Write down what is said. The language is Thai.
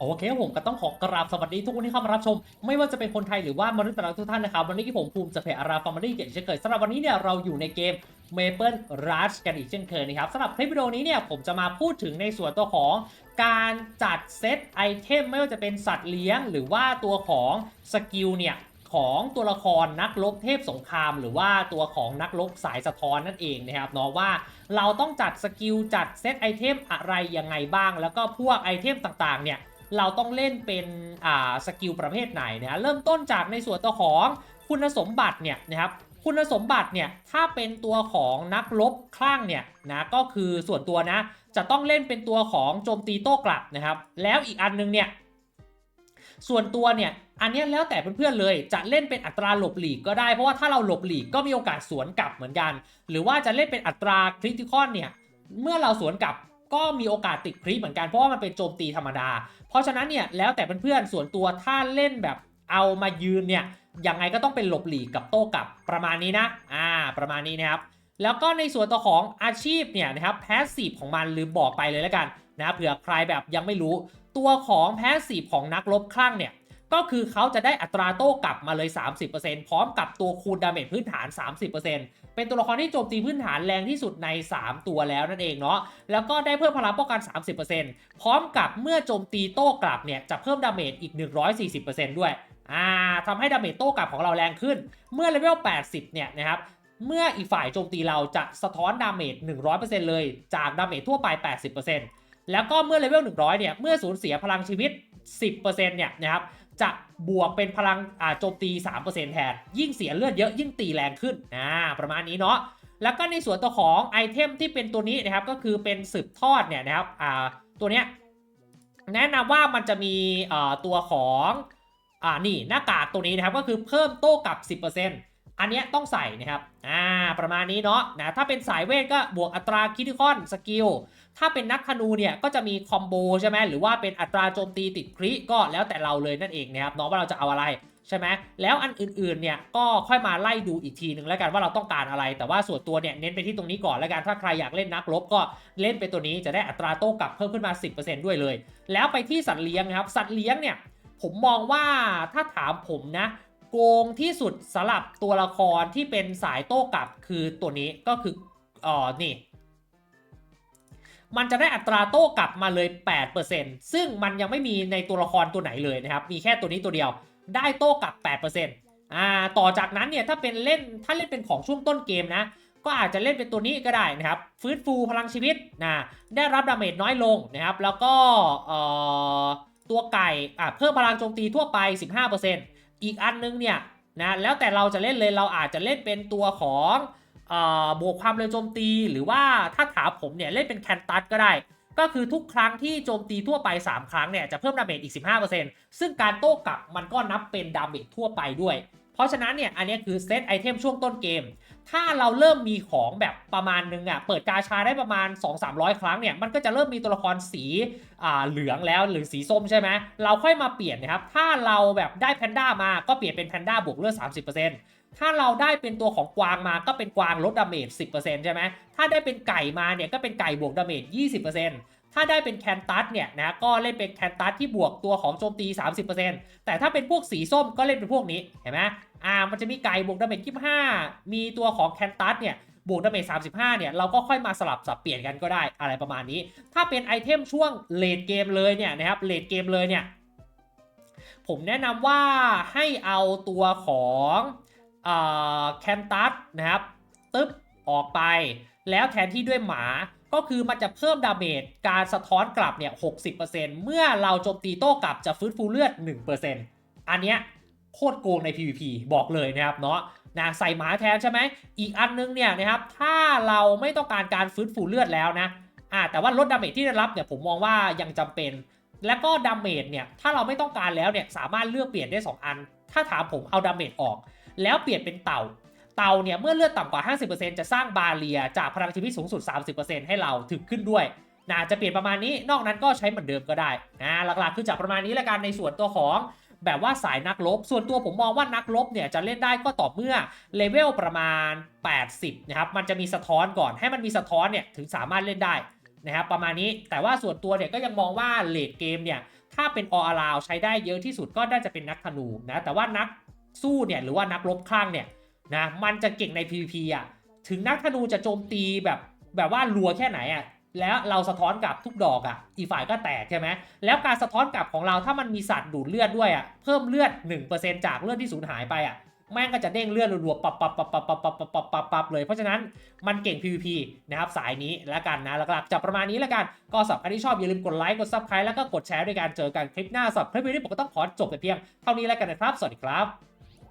โอเคผมก็ต้องขอกราบสวัสดีทุกคนที่เข้ามารับชม ไม่ว่าจะเป็นคนไทยหรือว่ามนุษย์ต่างดาวทุกท่านนะครับ วันนี้ที่ผมภูมิจะเพจอาราฟาร์มดี้เก่งเช่นเคยสำหรับวันนี้เนี่ยเราอยู่ในเกม Maple Rush กันอีกเช่นเคยนะครับสำหรับคลิปวิดีโอนี้เนี่ยผมจะมาพูดถึงในส่วนตัวของการจัดเซตไอเทมไม่ว่าจะเป็นสัตว์เลี้ยง หรือว่าตัวของสกิลเนี่ยของตัวละครนักรบเทพสงคราม หรือว่าตัวของนักรบสายสะท้อนนั่นเองนะครับเนาะว่าเราต้องจัดสกิลจัดเซตไอเทมอะไรยังไงบ้าง แล้วก็พวกไอเทมต่างๆเนี่ย เราต้องเล่นเป็นอ่าสกิลประเภทไหนนะเริ่มต้นจากในส่วนตัวของคุณสมบัติเนี่ยนะครับคุณสมบัติเนี่ยถ้าเป็นตัวของนักรบคลั่งเนี่ยนะก็คือส่วนตัวนะจะต้องเล่นเป็นตัวของโจมตีโต้กลับนะครับ แล้วอีกอันนึงเนี่ยส่วนตัวเนี่ยอันนี้แล้วแต่เพื่อนๆเลยจะเล่นเป็นอัตราหลบหลีกก็ได้เพราะว่าถ้าเราหลบหลีกก็มีโอกาสสวนกลับเหมือนกัน หรือว่าจะเล่นเป็นอัตราคริติคอนเนี่ยเมื่อเราสวนกลับ ก็มีโอกาสติดคริเหมือนกันเพราะว่ามันเป็นโจมตีธรรมดา เพราะฉะนั้นเนี่ยแล้วแต่เพื่อนๆส่วนตัวถ้าเล่นแบบเอามายืนเนี่ยยังไงก็ต้องเป็นหลบหลีกกับโต้กลับประมาณนี้นะอ่าประมาณนี้นะครับแล้วก็ในส่วนตัวของอาชีพเนี่ยนะครับแพสซีฟของมันลืมบอกไปเลยแล้วกันนะเผื่อใครแบบยังไม่รู้ ตัวของแพสซีฟของนักรบคลั่งเนี่ยก็คือเขาจะได้อัตราโต้กลับมาเลย 30%พร้อมกับตัวคูณดาเมจพื้นฐาน 30% เป็นตัวละครที่โจมตีพื้นฐานแรงที่สุดใน 3 ตัวแล้วนั่นเองเนาะ แล้วก็ได้เพิ่มพลังป้องกัน 30%พร้อมกับเมื่อโจมตีโต้กลับเนี่ยจะเพิ่มดาเมจอีก 140%ด้วย อ่าทำให้ดาเมจโต้กลับของเราแรงขึ้น เมื่อเลเวล 80 เนี่ยนะครับ เมื่ออีกฝ่ายโจมตีเราจะสะท้อนดาเมจ 100%เลย จากดาเมจทั่วไป 80%แล้วก็เมื่อเลเวล 100 เนี่ย เมื่อสูญเสียพลังชีวิต 10%เนี่ยนะครับ จะบวกเป็นพลังโจมตี 3%แทน ยิ่งเสียเลือดเยอะยิ่งตีแรงขึ้นนะประมาณนี้เนาะแล้วก็ในส่วนตัวของไอเทมที่เป็นตัวนี้นะครับก็คือเป็นสืบทอดเนี่ยนะครับอ่าตัวเนี้ยแนะนำว่ามันจะมีตัวของอ่านี่หน้ากากตัวนี้นะครับก็คือเพิ่มโต้กลับ 10% อันเนี้ยต้องใส่นะครับ อ่า ประมาณนี้เนาะ นะ ถ้าเป็นสายเวทก็บวกอัตราคิทิคอนสกิล ถ้าเป็นนักธนูเนี่ยก็จะมีคอมโบใช่ไหมหรือว่าเป็นอัตราโจมตีติดคริก็แล้วแต่เราเลยนั่นเองนะครับเนาะว่าเราจะเอาอะไรใช่ไหมแล้วอันอื่นๆ เนี่ยก็ค่อยมาไล่ดูอีกทีหนึ่งแล้วกันว่าเราต้องการอะไร แต่ว่าส่วนตัวเนี่ยเน้นไปที่ตรงนี้ก่อนแล้วกัน ถ้าใครอยากเล่นนักรบก็เล่นไปตัวนี้จะได้อัตราโต้กลับเพิ่มขึ้นมา 10%ด้วยเลย แล้วไปที่สัตว์เลี้ยงนะครับ สัตว์เลี้ยงเนี่ยผมมองว่าถ้าถามผมนะ กงที่สุดสำหรับตัวละครที่เป็นสายโต้กลับคือตัวนี้ก็คืออ๋อนี่ มันจะได้อัตราโต้กลับมาเลย 8%ซึ่งมันยังไม่มีในตัวละครตัวไหนเลยนะครับ มีแค่ตัวนี้ตัวเดียว ได้โต้กลับ 8%อ่าต่อจากนั้นเนี่ยถ้าเป็นเล่นถ้าเล่นเป็นของช่วงต้นเกมนะ ก็อาจจะเล่นเป็นตัวนี้ก็ได้นะครับ ฟื้นฟูพลังชีวิตนะได้รับดาเมจน้อยลงนะครับ แล้วก็เอ่อตัวไก่อะเพิ่มพลังโจมตีทั่วไป 15% อีกอันนึงเนี่ยนะแล้วแต่เราจะเล่นเลยเราอาจจะเล่นเป็นตัวของอบวกความเร็วโจมตี หรือว่าถ้าถามผมเนี่ยเล่นเป็นแคนตัสก็ได้ ก็คือทุกครั้งที่โจมตีทั่วไป 3 ครั้งเนี่ยจะเพิ่มดาเมจอีก 15%ซึ่งการโต้กลับมันก็นับเป็นดาเมจทั่วไปด้วย เพราะฉะนั้นเนี่ยอันนี้คือเซตไอเทมช่วงต้นเกม ถ้าเราเริ่มมีของแบบประมาณนึงอะเปิดกาชาได้ประมาณ 2-300 ครั้งเนี่ยมันก็จะเริ่มมีตัวละครสีอ่าเหลืองแล้วหรือสีส้มใช่ไหมเราค่อยมาเปลี่ยนนะครับถ้าเราแบบได้แพนด้ามาก็เปลี่ยนเป็นแพนด้าบวกเลือด30%ถ้าเราได้เป็นตัวของกวางมาก็เป็นกวางลดดาเมจ10%ใช่ไหมถ้าได้เป็นไก่มาเนี่ยก็เป็นไก่บวกดาเมจ20% ถ้าได้เป็นแคนตัสเนี่ยนะก็เล่นเป็นแคนตัสที่บวกตัวของโจมตี 30%แต่ถ้าเป็นพวกสีส้มก็เล่นเป็นพวกนี้เห็นไหมอ่ามันจะมีไก่บวกดาเมจ25 มีตัวของแคนตัสเนี่ยบวกดาเมจ35 เนี่ย เราก็ค่อยมาสลับสับเปลี่ยนกันก็ได้อะไรประมาณนี้ ถ้าเป็นไอเทมช่วงเลดเกมเลยเนี่ยนะครับเลดเกมเลยเนี่ย ผมแนะนำว่าให้เอาตัวของแคนตัสนะครับตึ๊บออกไป แล้วแทนที่ด้วยหมา ก็คือมันจะเพิ่มดาเมจการสะท้อนกลับเนี่ย 60%เมื่อเราโจมตีโต้กลับจะฟื้นฟูเลือด 1%อันเนี้ยโคตรโกงใน PVP บอกเลยนะครับเนาะนะใส่หมาแทนใช่ไหม อีกอันนึงเนี่ยนะครับ ถ้าเราไม่ต้องการการฟื้นฟูเลือดแล้วนะอ่าแต่ว่าลดดาเมจที่ได้รับเนี่ยผมมองว่ายังจำเป็น แล้วก็ดาเมจเนี่ยถ้าเราไม่ต้องการแล้วเนี่ยสามารถเลือกเปลี่ยนได้ 2 อัน ถ้าถามผมเอาดาเมจออก แล้วเปลี่ยนเป็นเต่า เตาเนี่ยเมื่อเลือดต่ำกว่า 50%จะสร้างบาเรียจากพลังชีวิตสูงสุด 30%ให้เราถึงขึ้นด้วยนะจะเปลี่ยนประมาณนี้นอกนั้นก็ใช้เหมือนเดิมก็ได้นะหลักๆ คือจากประมาณนี้ละกันในส่วนตัวของแบบว่าสายนักรบส่วนตัวผมมองว่านักรบเนี่ยจะเล่นได้ก็ต่อเมื่อเลเวลประมาณ 80 นะครับ มันจะมีสะท้อนก่อน ให้มันมีสะท้อนเนี่ยถึงสามารถเล่นได้นะครับประมาณนี้ แต่ว่าส่วนตัวเนี่ยก็ยังมองว่าเลดเกมเนี่ยถ้าเป็นออลาวใช้ได้เยอะที่สุดก็น่าจะเป็นนักธนูนะ แต่ว่านักสู้เนี่ยหรือว่านักรบคลั่งเนี่ย นะมันจะเก่งใน PVP อะถึงนักธนูจะโจมตีแบบแบบว่ารัวแค่ไหนอะแล้วเราสะท้อนกลับทุกดอกอะ อีฝ่ายก็แตกใช่ไหมแล้วการสะท้อนกลับของเราถ้ามันมีสัตว์ดูดเลือดด้วยอะ เพิ่มเลือด 1%จากเลือดที่สูญหายไปอะ แม่งก็จะเด้งเลือดรัวๆปับปับปับปับปับปับปับปับปับปับเลย เพราะฉะนั้นมันเก่ง PVP นะครับสายนี้แล้วกันนะหลักๆจะประมาณนี้แล้วกัน ก็สำหรับใครที่ชอบอย่าลืมกดไลค์ กด subscribe แล้วก็กดแชร์ด้วยการเจอกันคลิปหน้าสำหรับคลิปวิดีโอนี้ผมก็ต้องขอจบแต่เพียงเท่านี้แล้วกันนะครับ สวัสดีครับ